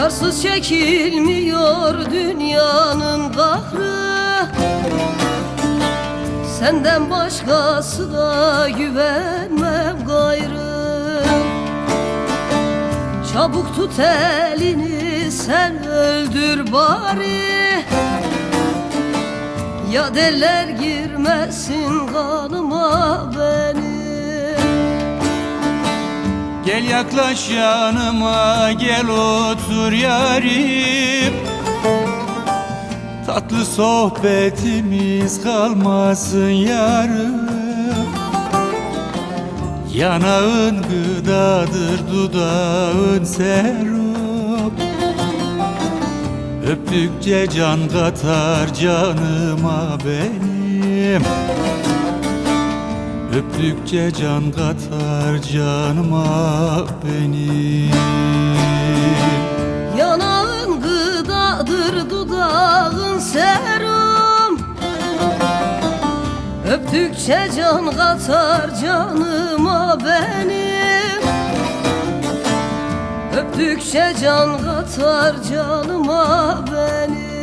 Sensiz çekilmiyor dünyanın kahrı. Senden başkasına güvenmem gayrı. Çabuk tut elini sen öldür bari. Ya deller girmesin kanıma benim Gel yaklaş yanıma gel otur yarim. Tatlı sohbetimiz kalmasın yarım. Yanağın gıdadır dudağın serum. Öptükçe can katar canıma benim Öptükçe can katar canıma benim Yanağın gıdadır dudağın serum. Öptükçe can katar canıma benim Öptükçe can katar canıma benim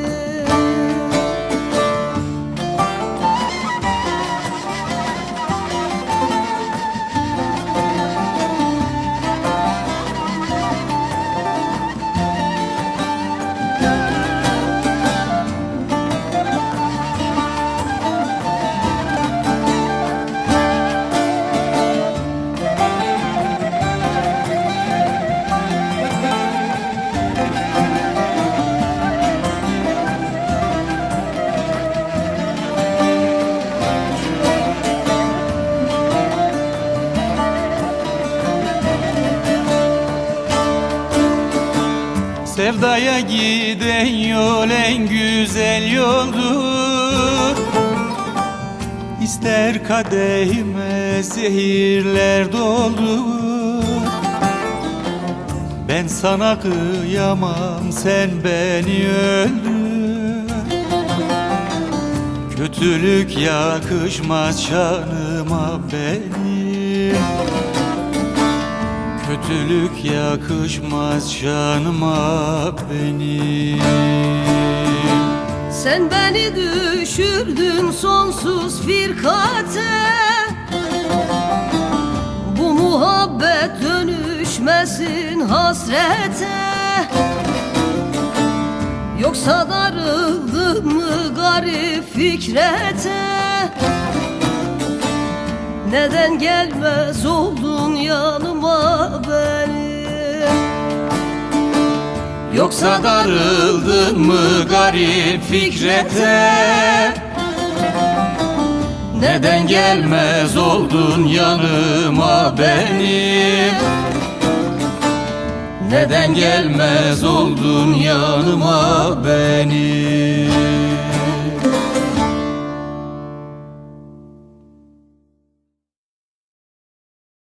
Sevdaya giden yol en güzel yoldur İster kadehime zehirler doldur Ben sana kıyamam sen beni öldür. Kötülük yakışmaz şanıma benim Kötülük yakışmaz şanıma benim. Sen beni düşürdün sonsuz firkate. Bu muhabbet dönüşmesin hasrete. Yoksa darıldın mı garip fikrete? Neden gelmez oldun Yoksa darıldın mı garip fikrete? Neden gelmez oldun yanıma benim Neden gelmez oldun yanıma benim